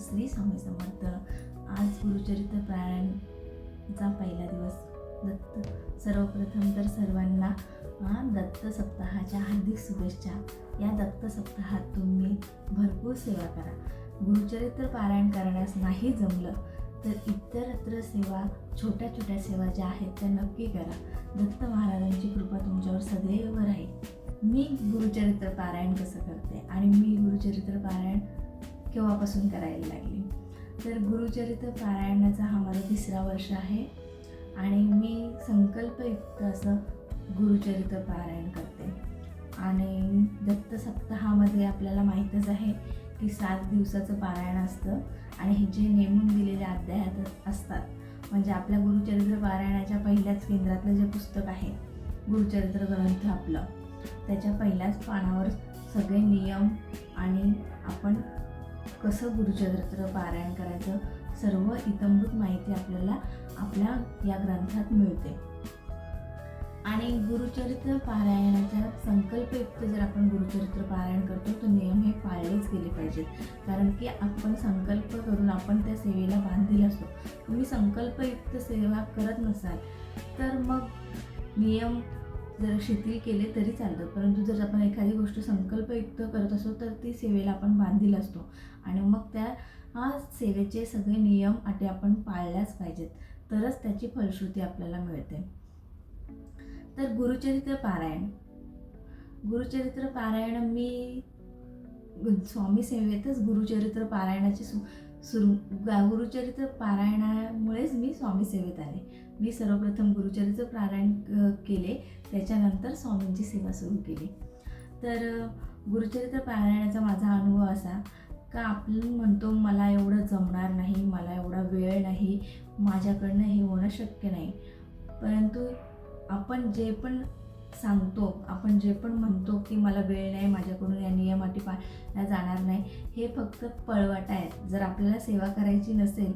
श्री स्वामी समर्थ आज गुरुचरित्र पारायणचा पहिला दिवस. दत्त. सर्वप्रथम तर सर्वांना दत्त सप्ताहाच्या हार्दिक शुभेच्छा. या दत्त सप्ताहात तुम्ही भरपूर सेवा करा. गुरुचरित्र पारायण करण्यास नाही जमलं तर इतरत्र सेवा छोट्या छोट्या सेवा ज्या आहेत त्या नक्की करा. दत्त महाराजांची कृपा तुमच्यावर सदैव राहील मी गुरुचरित्र पारायण कसं करते आणि मी गुरुचरित्र पारायण केव्हापासून करायला लागली? तर गुरुचरित्र पारायणाचा हा माझा तिसरा वर्ष आहे आणि मी संकल्पयुक्त असं गुरुचरित्र पारायण करते. आणि दत्त सप्ताहामध्ये आपल्याला माहीतच आहे की सात दिवसाचं पारायण असतं आणि हे जे नेमून दिलेले अध्यायात असतात म्हणजे आपल्या गुरुचरित्र पारायणाच्या पहिल्याच केंद्रातलं जे पुस्तक आहे गुरुचरित्र ग्रंथ आपलं त्याच्या पहिल्याच पानावर सगळे नियम आणि आपण कसं गुरुचरित्र पारायण करायचं सर्व इतंभूत माहिती आपल्याला आपल्या या ग्रंथात मिळते. आणि गुरुचरित्र पारायणाच्या संकल्पयुक्त जर आपण गुरुचरित्र पारायण करतो तर नियम हे पाळलेच गेले पाहिजेत. कारण की आपण संकल्प करून आपण त्या सेवेला बांधील असतो. तुम्ही संकल्पयुक्त सेवा करत नसाल तर मग नियम जर शिथिल केले तरी चालतं. परंतु जर आपण एखादी गोष्ट संकल्पयुक्त करत असतो तर ती सेवेला आपण बांधील असतो. आणि मग त्या हा सेवेचे सगळे नियम अटी आपण पाळल्याच पाहिजेत. तरच त्याची फलश्रुती आपल्याला मिळते. तर गुरुचरित्र पारायण. गुरुचरित्र पारायण मी स्वामी सेवेतच गुरुचरित्र पारायणाची सु सुरू गुरुचरित्र पारायणामुळेच मी स्वामी सेवेत आले. मी सर्वप्रथम गुरुचरीचं प्रारायण केले. त्याच्यानंतर स्वामींची सेवा सुरू केली. तर गुरुचरित्र पारायणाचा माझा अनुभव असा का आपण म्हणतो मला एवढं जमणार नाही मला एवढा वेळ नाही माझ्याकडनं हे होणं शक्य नाही. परंतु आपण जे पण सांगतो आपण जे पण म्हणतो की मला वेळ नाही माझ्याकडून या नियमाटी पाळल्या जाणार नाही हे फक्त पळवाटा आहेत. जर आपल्याला सेवा करायची नसेल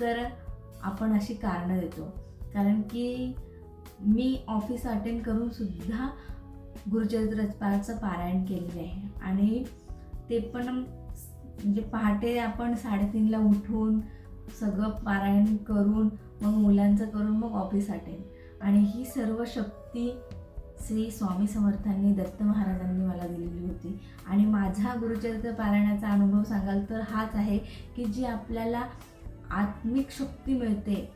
तर आपण अशी कारणं देतो. कारण की मी ऑफिस अटेंड करून सुद्धा पारायण केलेलं आहे. आणि ते पण म्हणजे पहाटे आपण साडेतीनला उठून सगळं पारायण करून मग मुलांचं करून मग ऑफिस अटेंड आणि ही सर्व शक्ती श्री स्वामी समर्थांनी दत्त महाराजांनी मला दिलेली होती. आणि माझा गुरुचरित्र पारायणाचा अनुभव सांगाल तर हाच आहे की जी आपल्याला आत्मिक शक्ती मिळते.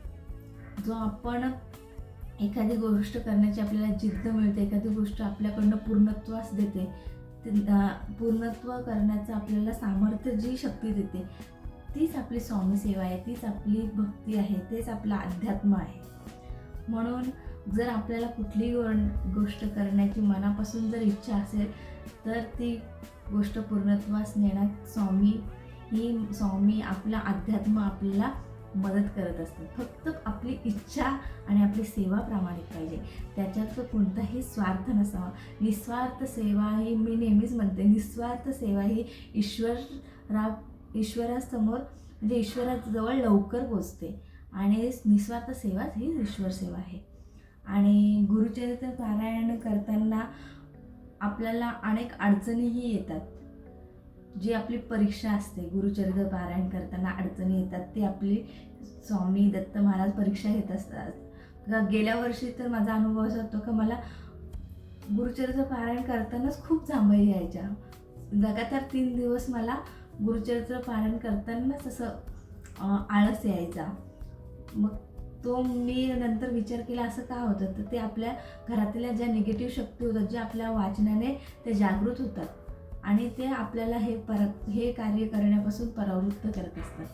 जो आपण एखादी गोष्ट करण्याची आपल्याला जिद्द मिळते एखादी गोष्ट आपल्याकडनं पूर्णत्वास देते पूर्णत्व करण्याचं आपल्याला सामर्थ्य जी शक्ती देते तीच आपली स्वामी सेवा आहे तीच आपली भक्ती आहे तेच आपलं अध्यात्म आहे. म्हणून जर आपल्याला कुठलीही गोष्ट करण्याची मनापासून जर इच्छा असेल तर ती गोष्ट पूर्णत्वास नेण्यात स्वामी ही स्वामी आपला अध्यात्म आपल्याला मदत करत असतात. फक्त आपली इच्छा आणि आपली सेवा प्रामाणिक पाहिजे. त्याच्यात कोणताही स्वार्थ नसावा. निस्वार्थ सेवा ही मी नेहमीच म्हणते निस्वार्थ सेवा ही ईश्वरा ईश्वरासमोर म्हणजे ईश्वराजवळ लवकर पोचते. आणि निस्वार्थ सेवाच ही ईश्वर सेवा आहे. आणि गुरुचरित्र पारायण करताना आपल्याला अनेक अडचणीही येतात. जी आपली परीक्षा असते गुरुचरित्र पारायण करताना अडचणी येतात ती आपली स्वामी दत्त महाराज परीक्षा घेत असतात. गेल्या वर्षी तर माझा अनुभव असा होतो का मला गुरुचरित्र पारायण करतानाच खूप जांभई यायच्या. लगातार तीन दिवस मला गुरुचरित्र पारायण करतानाच असं आळस यायचा. मग तो मी नंतर विचार केला असं का होतं? तर ते आपल्या घरातल्या ज्या निगेटिव्ह शक्ती होतात ज्या आपल्या वाचनाने ते जागृत होतात. आणि ते आपल्याला हे पर हे कार्य करण्यापासून परावृत्त करत असतात.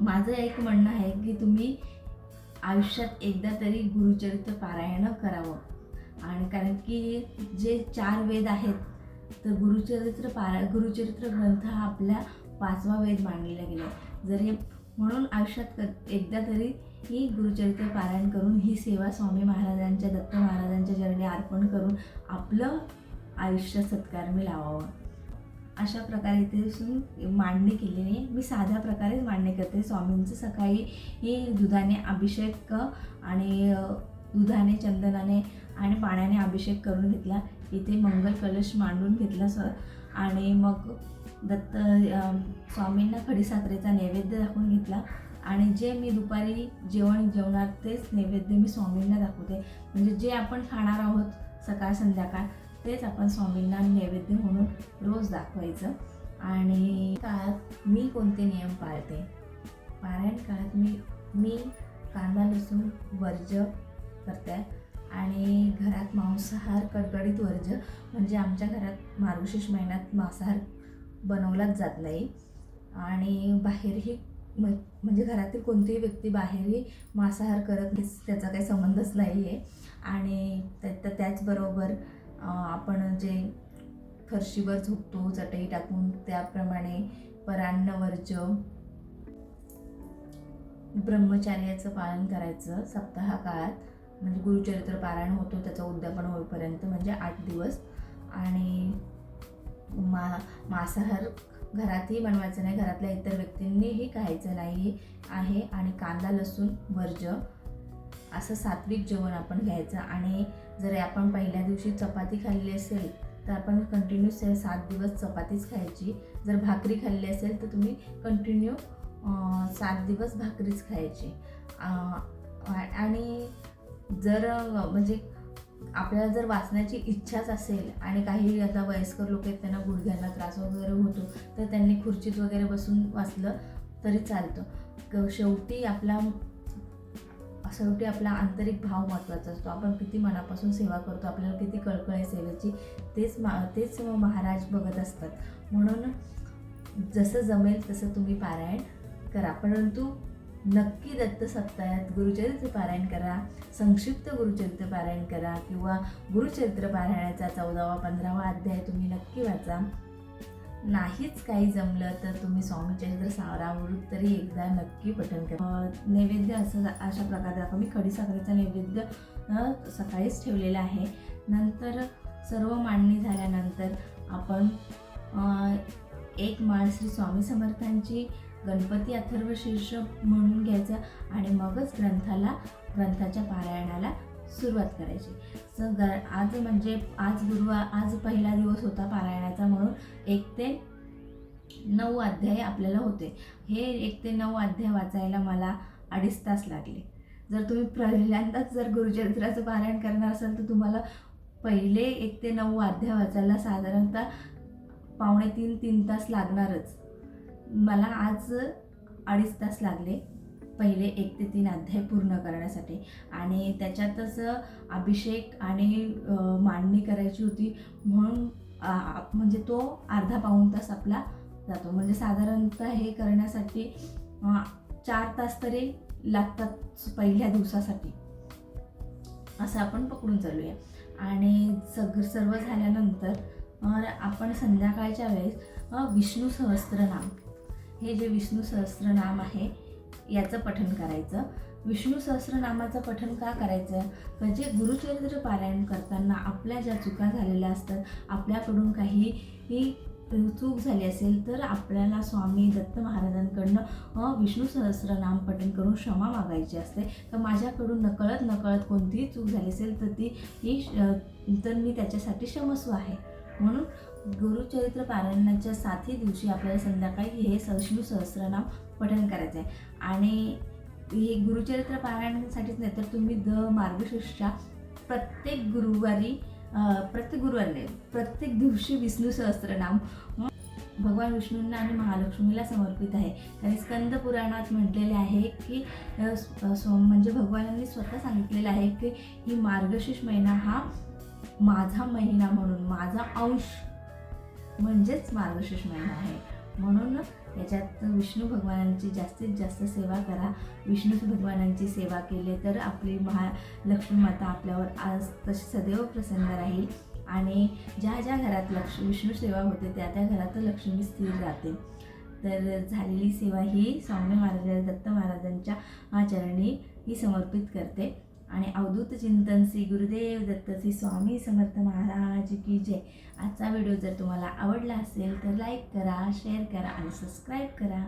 माझं एक म्हणणं आहे की तुम्ही आयुष्यात एकदा तरी गुरुचरित्र पारायण करावं. आणि कारण की जे चार वेद आहेत तर गुरुचरित्र पारा गुरुचरित्र ग्रंथ हा आपल्या पाचवा वेद मानलेला गेला. जरी जर हे म्हणून आयुष्यात क- एकदा तरी ही गुरुचरित्र पारायण करून ही सेवा स्वामी महाराजांच्या दत्त महाराजांच्या चरणी अर्पण करून आपलं आयुष्य सत्कारमी लावावं. अशा प्रकारे ते मांडणी केलेली आहे. मी साध्या प्रकारेच मांडणी करते. स्वामींचं सकाळी ही दुधाने अभिषेक आणि दुधाने चंदनाने आणि पाण्याने अभिषेक करून घेतला. इथे मंगल कलश मांडून घेतला स आणि मग दत्त स्वामींना खडीसाखरेचा नैवेद्य दाखवून घेतला. आणि जे मी दुपारी जेवण जेवणार तेच नैवेद्य मी स्वामींना दाखवते. म्हणजे जे आपण खाणार आहोत सकाळ संध्याकाळ तेच आपण स्वामींना नैवेद्य म्हणून रोज दाखवायचं. आणि काळात मी कोणते नियम पाळते? पारायण काळात मी मी कांदा लसूण वर्ज करते. आणि घरात मांसाहार कडकडीत वर्ज म्हणजे आमच्या घरात मार्गशीर्ष महिन्यात मांसाहार बनवलाच जात नाही. आणि बाहेरही म्हणजे घरातील कोणतीही व्यक्ती बाहेरही मांसाहार करत त्याचा काही संबंधच नाही आहे आणि त्या- त्या- त्याचबरोबर आपण जे फरशीवर झोपतो चटई टाकून त्याप्रमाणे परान्नवर्ज ब्रह्मचार्याचं पालन करायचं सप्ताह काळात म्हणजे गुरुचरित्र पारायण होतो त्याचं उद्यापन होईपर्यंत म्हणजे आठ दिवस. आणि मा मांसाहार घरातही बनवायचं नाही घरातल्या इतर व्यक्तींनीही खायचं नाही आहे. आणि कांदा लसूण वर्ज असं सात्विक जेवण आपण घ्यायचं आणि जर आपण पहिल्या दिवशी चपाती खाल्ली असेल तर आपण कंटिन्यू से सात दिवस चपातीच खायची. जर भाकरी खाल्ली असेल तर तुम्ही कंटिन्यू सात दिवस भाकरीच खायची. आणि जर म्हणजे आपल्याला जर वाचण्याची इच्छाच असेल आणि काही आता वयस्कर लोक आहेत त्यांना गुडघ्यांना त्रास वगैरे होतो तर त्यांनी खुर्चीत वगैरे बसून वाचलं तरी चालतं. क- शेवटी आपला शेवटी आपला आंतरिक भाव महत्त्वाचा असतो. आपण किती मनापासून सेवा करतो आपल्याला किती कळकळ आहे सेवेची तेच मा तेच महाराज बघत असतात. म्हणून जसं जमेल तसं तुम्ही पारायण करा. परंतु नक्की दत्त सप्ताहात गुरुचरित्र पारायण करा संक्षिप्त गुरुचरित्र पारायण करा किंवा गुरुचरित्र पारायणाचा चौदावा पंधरावा अध्याय तुम्ही नक्की वाचा. नाहीच काही जमलं तर तुम्ही स्वामीचरित्र सारावृत तरी एकदा नक्की पठण करा. नैवेद्य असं अशा प्रकारे दाखव. मी खडीसाखरेचा नैवेद्य सकाळीच ठेवलेला आहे. नंतर सर्व मांडणी झाल्यानंतर आपण एक माळ श्री स्वामी समर्थांची गणपती अथर्व शीर्ष म्हणून घ्यायचं आणि मगच ग्रंथाला ग्रंथाच्या पारायणाला सुरुवात करायची. तर आज म्हणजे आज गुरुवार आज पहिला दिवस होता पारायणाचा म्हणून एक ते नऊ अध्याय आपल्याला होते. हे एक ते नऊ अध्याय वाचायला मला अडीच तास लागले. जर तुम्ही पहिल्यांदाच जर गुरुचरित्राचं पारायण करणार असाल तर तुम्हाला पहिले एक ते नऊ अध्याय वाचायला साधारणतः पावणे तीन तीन तास लागणारच. मला आज अडीच तास लागले. पहिले एक ते तीन अध्याय पूर्ण करण्यासाठी. आणि त्याच्यातच अभिषेक आणि मांडणी करायची होती. म्हणून म्हणजे तो अर्धा पाऊण तास आपला जातो. म्हणजे साधारणतः हे करण्यासाठी चार तास तरी लागतात पहिल्या दिवसासाठी. असं आपण पकडून चालूया. आणि सग सर्व झाल्यानंतर आपण संध्याकाळच्या वेळेस विष्णू सहस्त्रनाम. हे जे विष्णू सहस्त्रनाम आहे याचं पठण करायचं. विष्णू सहस्रनामाचं पठण का करायचं? म्हणजे गुरुचरित्र पारायण करताना आपल्या ज्या चुका झालेल्या असतात आपल्याकडून काही ही चूक झाली असेल तर आपल्याला स्वामी दत्त महाराजांकडनं विष्णू सहस्रनाम पठण करून क्षमा मागायची असते. तर माझ्याकडून नकळत नकळत कोणतीही चूक झाली असेल तर ती ही तर मी त्याच्यासाठी क्षमस्व आहे. म्हणून गुरुचरित्र पारायणाच्या सातही दिवशी आपल्याला संध्याकाळी हे सहष्णू सहस्रनाम पठण करायचं आहे. आणि हे गुरुचरित्र पारायणासाठीच नाही तर तुम्ही द मार्गशीर्षच्या प्रत्येक गुरुवारी प्रत्येक गुरुवारी नाही प्रत्येक दिवशी विष्णू सहस्रनाम. भगवान विष्णूंना आणि महालक्ष्मीला समर्पित आहे. कारण स्कंद पुराणात म्हटलेले आहे की स्व- म्हणजे भगवानांनी स्वतः सांगितलेलं आहे की ही मार्गशीर्ष महिना हा माझा महिना म्हणून माझा अंश म्हणजेच मार्गशीर्ष महिना आहे. म्हणून याच्यात विष्णू भगवानांची जास्तीत जास्त सेवा करा. विष्णू भगवानांची सेवा केली तर आपली महालक्ष्मी माता आपल्यावर आज तशी सदैव प्रसन्न राहील. आणि ज्या ज्या घरात लक्ष विष्णू सेवा होते त्या त्या घरात लक्ष्मी स्थिर राहते. तर झालेली सेवा ही स्वामी महाराज दत्त महाराजांच्या चरणी ही समर्पित करते. आणि अवधूत चिंतन श्री गुरुदेव दत्त श्री स्वामी समर्थ महाराज की जय. आजचा व्हिडिओ जर तुम्हाला आवडला असेल तर लाईक करा शेअर करा आणि सबस्क्राईब करा.